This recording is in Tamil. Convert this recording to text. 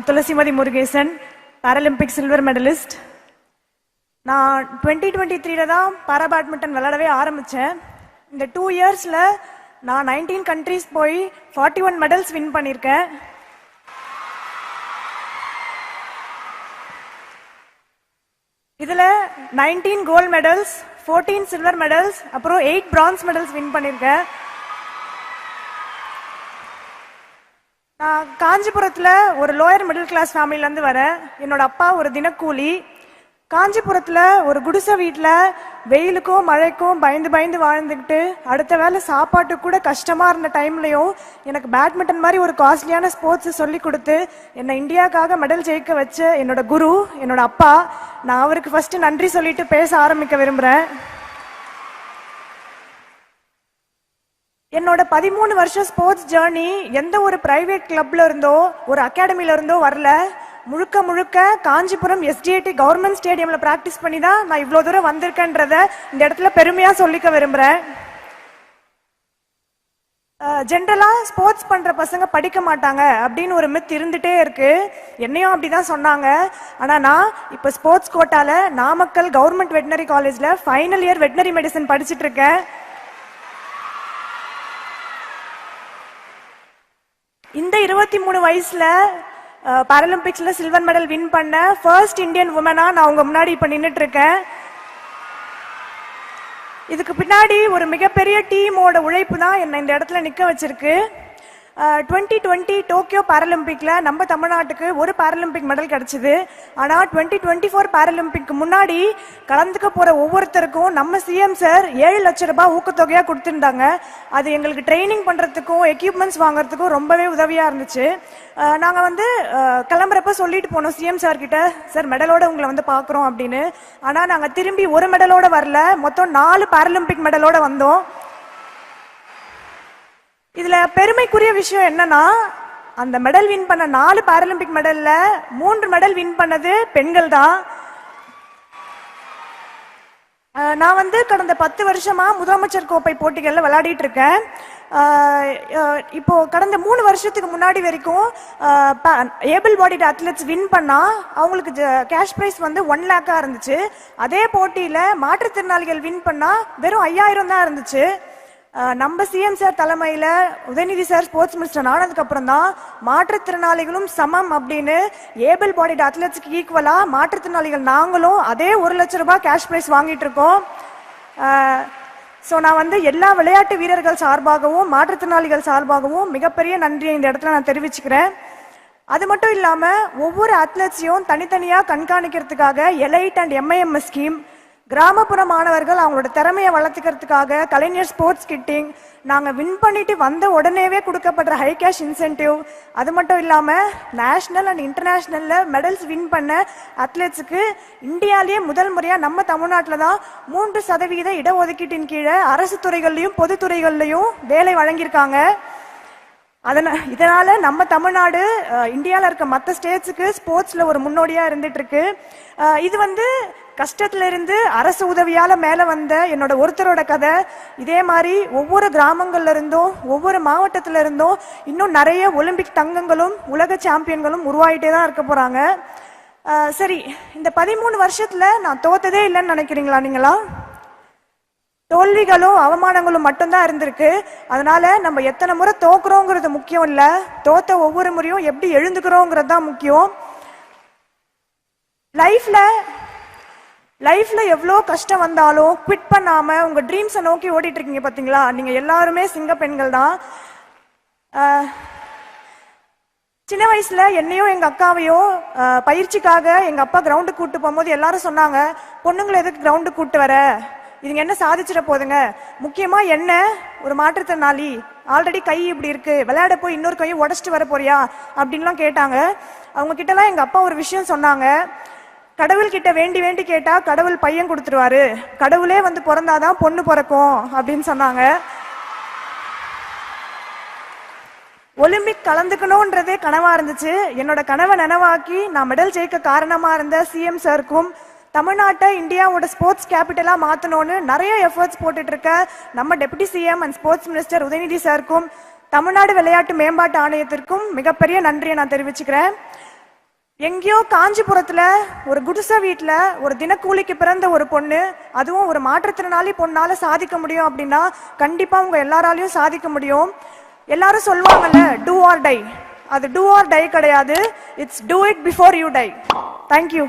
Thulasimathi Murugesan Paralympic silver medalist நான் டுவெண்ட்டி டுவெண்ட்டி த்ரீல தான் பாரா பேட்மிண்டன் விளாடவே ஆரம்பித்தேன் இந்த டூ இயர்ஸில் நான் நைன்டீன் கண்ட்ரீஸ் போய் ஃபார்ட்டி ஒன் மெடல்ஸ் வின் பண்ணியிருக்கேன் இதில் nineteen gold medals fourteen silver medals அப்புறம் எயிட் பிரான்ஸ் மெடல்ஸ் வின் பண்ணியிருக்கேன் நான் காஞ்சிபுரத்தில் ஒரு லோயர் மிடில் கிளாஸ் ஃபேமிலியிலேருந்து வரேன். என்னோட அப்பா ஒரு தினக்கூலி. காஞ்சிபுரத்தில் ஒரு குடிசை வீட்டில் வெயிலுக்கும் மழைக்கும் பயந்து பயந்து வாழ்ந்துக்கிட்டு அடுத்த வேளை சாப்பாட்டுக்கு கூட கஷ்டமாக இருந்த டைம்லையும் எனக்கு பேட்மிண்டன் மாதிரி ஒரு காஸ்ட்லியான ஸ்போர்ட்ஸை சொல்லி கொடுத்து என்னை இந்தியாவுக்காக மெடல் ஜெயிக்க வச்ச என்னோட குரு என்னோட அப்பா நான் அவருக்கு ஃபஸ்ட்டு நன்றி சொல்லிட்டு பேச ஆரம்பிக்க விரும்புகிறேன் என்னோட பதிமூணு வருஷம் ஸ்போர்ட்ஸ் ஜேர்னி எந்த ஒரு பிரைவேட் கிளப்ல இருந்தோ ஒரு அகாடமில இருந்தோ வரல. முழுக்க முழுக்க காஞ்சிபுரம் எஸ்டிஐடி கவர்மெண்ட் ஸ்டேடியம்ல பிராக்டிஸ் பண்ணி தான் நான் இவ்வளோ தூரம் வந்திருக்கேன்றத இந்த இடத்துல பெருமையா சொல்லிக்க விரும்புறேன். ஜென்ரலாக ஸ்போர்ட்ஸ் பண்ணுற பசங்க படிக்க மாட்டாங்க அப்படின்னு ஒரு மித் இருந்துகிட்டே இருக்குது என்னையும் அப்படி தான் சொன்னாங்க. ஆனால் நான் இப்போ ஸ்போர்ட்ஸ் கோட்டாவில் நாமக்கல் கவர்மெண்ட் வெட்டினரி காலேஜில் ஃபைனல் இயர் வெட்டினரி மெடிசன் படிச்சிட்டு இருக்கேன். இந்த இருபத்தி மூணு வயசுல பாராலிம்பிக்ஸ்ல சில்வர் மெடல் வின் பண்ண ஃபர்ஸ்ட் இந்தியன் உமனா நான் உங்க முன்னாடி இப்போ நின்னுட்டு இருக்கேன் இதுக்கு பின்னாடி ஒரு மிகப்பெரிய டீமோட உழைப்பு தான் என்னை இந்த இடத்துல நிக்க வச்சிருக்கு. டுவெண்ட்டி டுவெண்ட்டி டோக்கியோ பாராலிம்பிக்ல நம்ம தமிழ்நாட்டுக்கு ஒரு பாராலிம்பிக் மெடல் கிடச்சிது. ஆனால் டுவெண்ட்டி டுவெண்ட்டி ஃபோர் பாராலிம்பிக் முன்னாடி கலந்துக்க போகிற ஒவ்வொருத்தருக்கும் நம்ம சிஎம் சார் ஏழு லட்ச ரூபாய் ஊக்கத்தொகையாக கொடுத்துருந்தாங்க. அது எங்களுக்கு ட்ரைனிங் பண்ணுறதுக்கும் எக்யூப்மெண்ட்ஸ் வாங்குறதுக்கும் ரொம்பவே உதவியாக இருந்துச்சு. நாங்கள் வந்து கிளம்புறப்ப சொல்லிட்டு போனோம் சிஎம் சார் கிட்ட சார் மெடலோட உங்களை வந்து பார்க்குறோம் அப்படின்னு. ஆனால் நாங்கள் திரும்பி ஒரு மெடலோட வரல. மொத்தம் நாலு பாராலிம்பிக் மெடலோட வந்தோம். இதுல பெருமைக்குரிய விஷயம் என்னன்னா அந்த மெடல் வின் பண்ண நாலு பாராலிம்பிக் மெடல்ல மூன்று மெடல் வின் பண்ணது பெண்கள் தான். நான் வந்து கடந்த பத்து வருஷமா முதலமைச்சர் கோப்பை போட்டிகள்ல விளையாடிட்டு இருக்கேன். இப்போ கடந்த மூணு வருஷத்துக்கு முன்னாடி வரைக்கும் ஏபிள் பாடிட் அத்லெட்ஸ் வின் பண்ணா அவங்களுக்கு கேஷ் ப்ரைஸ் வந்து ஒன் லேக்கா இருந்துச்சு. அதே போட்டியில மாற்றுத்திறனாளிகள் வின் பண்ணா வெறும் ஐயாயிரம் தான் இருந்துச்சு. நம்ம சிஎம் சார் தலைமையில உதயநிதி சார் ஸ்போர்ட்ஸ் மினிஸ்டர் ஆனதுக்கு அப்புறம் தான் மாற்றுத்திறனாளிகளும் சமம் அப்படின்னு ஏபிள் பாடிட் அத்லெட்ஸ்க்கு ஈக்குவலா மாற்றுத்திறனாளிகள் நாங்களும் அதே ஒரு லட்ச ரூபாய் கேஷ் பிரைஸ் வாங்கிட்டு இருக்கோம். ஸோ நான் வந்து எல்லா விளையாட்டு வீரர்கள் சார்பாகவும் மாற்றுத்திறனாளிகள் சார்பாகவும் மிகப்பெரிய நன்றியை இந்த இடத்துல நான் தெரிவிச்சுக்கிறேன். அது மட்டும் இல்லாமல் ஒவ்வொரு அத்லெட்ஸையும் தனித்தனியாக கண்காணிக்கிறதுக்காக எலைட் அண்ட் எம்ஐஎம்எஸ் ஸ்கீம் கிராமப்புற மாணவர்கள் அவங்களோட திறமையை வளர்த்துக்கிறதுக்காக கலைஞர் ஸ்போர்ட்ஸ் கிட்டிங் நாங்கள் வின் பண்ணிட்டு வந்த உடனேவே கொடுக்கப்படுற ஹை கேஷ் இன்சென்டிவ் அது மட்டும் இல்லாமல் நேஷ்னல் அண்ட் இன்டர்நேஷ்னலில் மெடல்ஸ் வின் பண்ண அத்லெட்ஸுக்கு இந்தியாலேயே முதல் முறையாக நம்ம தமிழ்நாட்டில் தான் மூன்று சதவீத இடஒதுக்கீட்டின் கீழே அரசு துறைகள்லையும் பொதுத்துறைகள்லையும் வேலை வழங்கியிருக்காங்க. அதனால் இதனால் நம்ம தமிழ்நாடு இந்தியாவில் இருக்க மற்ற ஸ்டேட்ஸுக்கு ஸ்போர்ட்ஸில் ஒரு முன்னோடியாக இருந்துகிட்ருக்கு இது வந்து கஷ்டத்துல இருந்து அரசு உதவியால மேல வந்த என்னோட ஒருத்தரோட கதை. இதே மாதிரி ஒவ்வொரு கிராமங்கள்ல இருந்தும் ஒவ்வொரு மாவட்டத்துல இருந்தும் இன்னும் நிறைய ஒலிம்பிக் தங்கங்களும் உலக சாம்பியன்களும் உருவாகிட்டே தான் இருக்க போறாங்க. சரி இந்த பதிமூணு வருஷத்துல நான் தோத்ததே இல்லைன்னு நினைக்கிறீங்களா நீங்களா? தோல்விகளும் அவமானங்களும் மட்டும்தான் இருந்திருக்கு. அதனால நம்ம எத்தனை முறை தோக்குறோங்கிறது முக்கியம் இல்லை. தோத்த ஒவ்வொரு முறையும் எப்படி எழுந்துக்கிறோங்கிறது தான் முக்கியம். லைஃப்ல லைஃப்ல எவ்வளோ கஷ்டம் வந்தாலும் குவிட் பண்ணாம உங்க ட்ரீம்ஸை நோக்கி ஓடிட்டு இருக்கீங்க பாத்தீங்களா? நீங்க எல்லாருமே சிங்க பெண்கள் தான். சின்ன வயசுல என்னையோ எங்க அக்காவையும் பயிற்சிக்காக எங்க அப்பா கிரவுண்டுக்கு கூட்டு போகும்போது எல்லாரும் சொன்னாங்க பொண்ணுங்களை எதுக்கு கிரவுண்டுக்கு கூட்டு வர? இதுங்க என்ன சாதிச்சிட போதுங்க முக்கியமா என்ன? ஒரு மாற்றுத்திறனாளி. ஆல்ரெடி கை இப்படி இருக்கு. விளையாட போய் இன்னொரு கையை உடச்சிட்டு வர போறியா? அப்படின்லாம் கேட்டாங்க. அவங்க கிட்டலாம் எங்க அப்பா ஒரு விஷயம் சொன்னாங்க. கடவுள்கிட்ட வேண்டி வேண்டி கேட்டா கடவுள் பையன் கொடுத்துருவாரு. கடவுளே வந்து பிறந்தாதான் பொண்ணு பிறக்கும் அப்படின்னு சொன்னாங்க. ஒலிம்பிக் கலந்துக்கணும்ன்றதே கனவா இருந்துச்சு. என்னோட கனவை நனவாக்கி நான் மெடல் ஜெயிக்க காரணமா இருந்த சிஎம் சாருக்கும் தமிழ்நாட்டை இந்தியாவோட ஸ்போர்ட்ஸ் கேபிட்டலா மாத்தணும்னு நிறைய எஃபர்ட்ஸ் போட்டுட்டு இருக்க நம்ம deputy CM and sports minister Udhayanidhi சாருக்கும் தமிழ்நாடு விளையாட்டு மேம்பாட்டு ஆணையத்திற்கும் மிகப்பெரிய நன்றியை நான் தெரிவிச்சுக்கிறேன். எங்கேயோ காஞ்சிபுரத்துல ஒரு குடிசை வீட்டில் ஒரு தினக்கூலிக்கு பிறந்த ஒரு பொண்ணு அதுவும் ஒரு மாற்றுத்திறனாளி பொண்ணால சாதிக்க முடியும் அப்படின்னா கண்டிப்பா உங்க எல்லாராலையும் சாதிக்க முடியும். எல்லாரும் சொல்லுவாங்கல்ல டூ ஆர் டை அது டூ ஆர் டை கிடையாது. It's do it before you die thank you